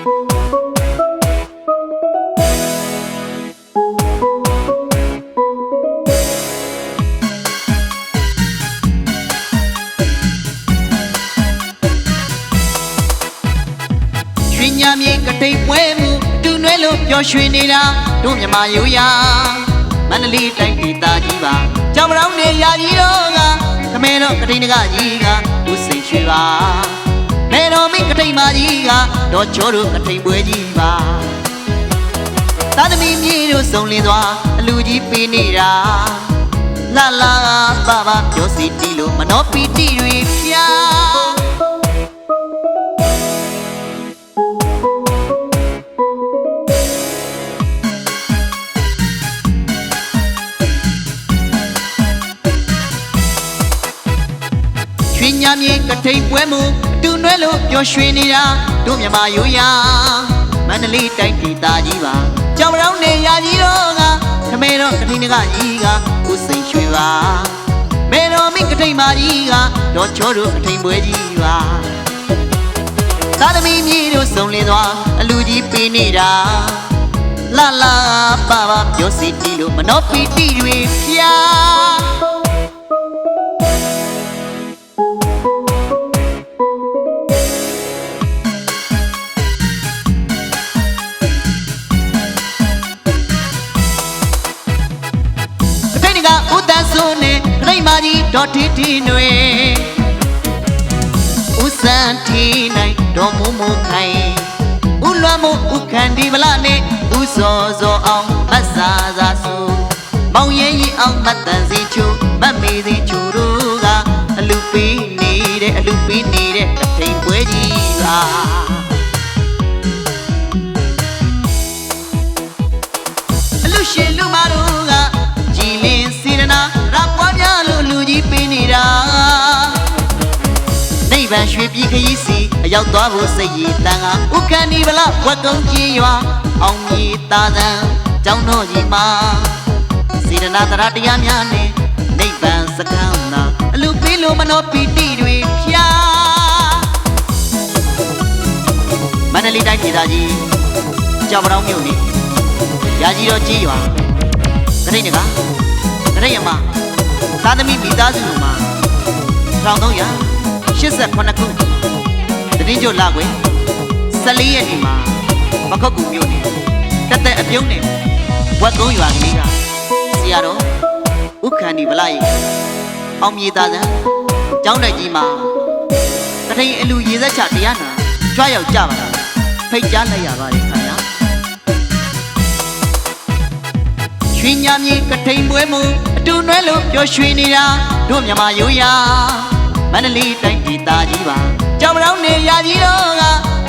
ရွှေညာမြေကတိတ်ပွဲမှုတူနွဲလို့ပျော်ရွှင်နေတာတို့မြမရိုးရာမန္တလေးတိုင်းဒေသကြီးပါကြောင်မရောင်းနေရာကြီးတော့ကခမဲတော့ကတိန်တကကြီးကဦးစိန်ရွှေပါ မဲတော်မိကတိန်မကြီးကတော့ချောတို့ကတိန်ပွဲကြီးပါသာသမီမြေတို့စုံလင်သွားအလူကြီးပေးနေတာလာလာပါပါပြောစီတီလို့မနောပီတီတွေဖြာရွှေညာမြေကထိန်ပွဲမှု တူနွဲလို့ပျော်ရွှင်နေတာတို့မြမရိုးရာမန္တလေးတိုင်းဒေသကြီးပါကြောင်ရောင်းနေရာကြီးတော့ကခမဲတော့ကထိန်တကကြီးကကိုစိန်ရွှေပါမဲတော်မိကထိန်မကြီးကတော့ချောတို့ကထိန်ပွဲကြီးပါသာသမီမြေတို့စုံလင်သွားအလူကြီးပေးနေတာလာလာပါပါပြောစီတီလို့မနောပီတီတွေဖြာ ဒေါ်တီတီနွေဥစံတီနိုင်ဒေါ်မူမူခိုင်ဥလွမ်းမှုဥခန္ဒီဗလာနဲ့ဥစောစောအောင်မတ်စာစာဆူမောင်ရင်ရင်အောင်မတ်တန်စီချူမတ်မေစီချူတို့ကအလူပေးနေတဲ့အလူပေးနေတဲ့တထိန်ပွဲကြီးပါ ဗန်ရွှေပြည်ခရီးစီအရောက်သွားဖို့စိတ်ရည်တန်ကဥက္ကဏီဗလဝက်ကုန်းကြီးရွာအောင်ကြီးသာသံကျောင်းတော်ကြီးမှာစေတနာတရားတရားများနဲ့နိဗ္ဗာန်စခန်းသာအလူပေးလို့မနောပီတိတွေဖြာမန္တလေးတိုင်းပြည်သားကြီးကြောက်ပရောင်းမြို့နေရာကြီးတော်ကြီးရွာတရိတ်တကားတရိတ်ရမသာသမီမိသားစုမှာ1300 89ခုတတိကျော်လာခွေ14ရက်နေ့မှာမခုတ်ကူမြို့နယ်တက်တဲ့အပြုံးနယ်ဝက်ကုန်းရွာကလေးကဆရာတော်ဥက္ခန္ဒီဗလာရေအောင်မြေသားစံကျောင်းတိုက်ကြီးမှာတထိန်အလူရေသက်ချတရားနာကြွရောက်ကြပါလားဖိတ်ကြားလိုက်ရပါတယ်ခင်ဗျာရွှေညမြေကထိန်ပွဲမူအတူနွဲလို့ပျော်ရွှင်နေတာတို့မြမရိုးရာ မန္တလေးတိုင်းဒေသကြီးပါကြောင်မရောင်းနေရာကြီးတော့က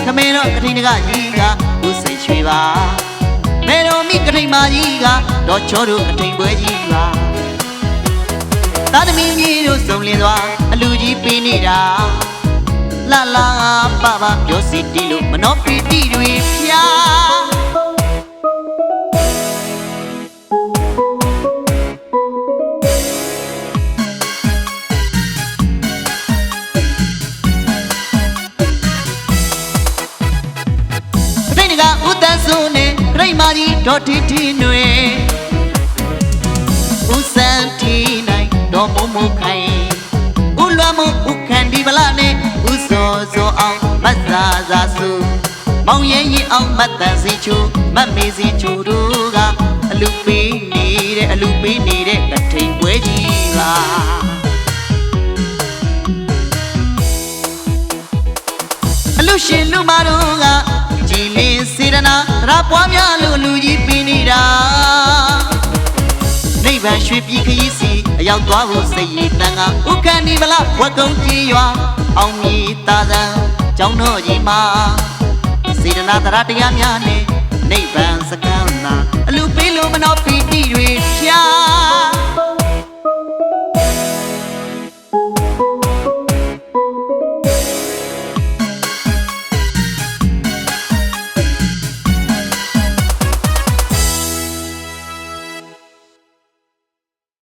ခမဲတော့ကထိန်တကကြီးကဦးစိန်ရွှေပါမဲတော်မိကထိန်မကြီးကတော့ချောတို့ကထိန်ပွဲကြီးပါသာသမီမြေတို့စုံလင်သွားအလူကြီးပေးနေတာလာလာပါပါပြောစီတီလို့မနောပီတီတွေဖြာ နဲ့ရိတ်မာကြီးဒေါ်တီတီနွေဥစံတီနိုင်ဒေါ်မုံမုခိုင်ဥလွမ်းမှုဥခန္ဒီဗလာနဲ့ဥစောစောအောင်မတ်စာစာစုမောင်ရင်ရင်အောင်မတ်တန်စီချူမတ်မေစီချူတို့ကအလူပေးနေတဲ့အလူပေးနေတဲ့ကထိန်ပွဲကြီးပါအလူရှင်လူမတို့ကကြည်လင်စေ ရနာရပွားများလို့လူကြီးပေးနေတာနိဗ္ဗာန်ရွှေပြည်ခရီးစီအရောက်သွားဖို့စိတ်ရည်တန်ကဥက္ကဏီဗလဝတ်ကုန်းကြီးရွာအောင်မြေသာသံကျောင်းတော်ကြီးမှာစေရနာတရားတရားများနဲ့နိဗ္ဗာန်စကမ်းသာအလူပေးလို့မနောပီတိတွေဖြာ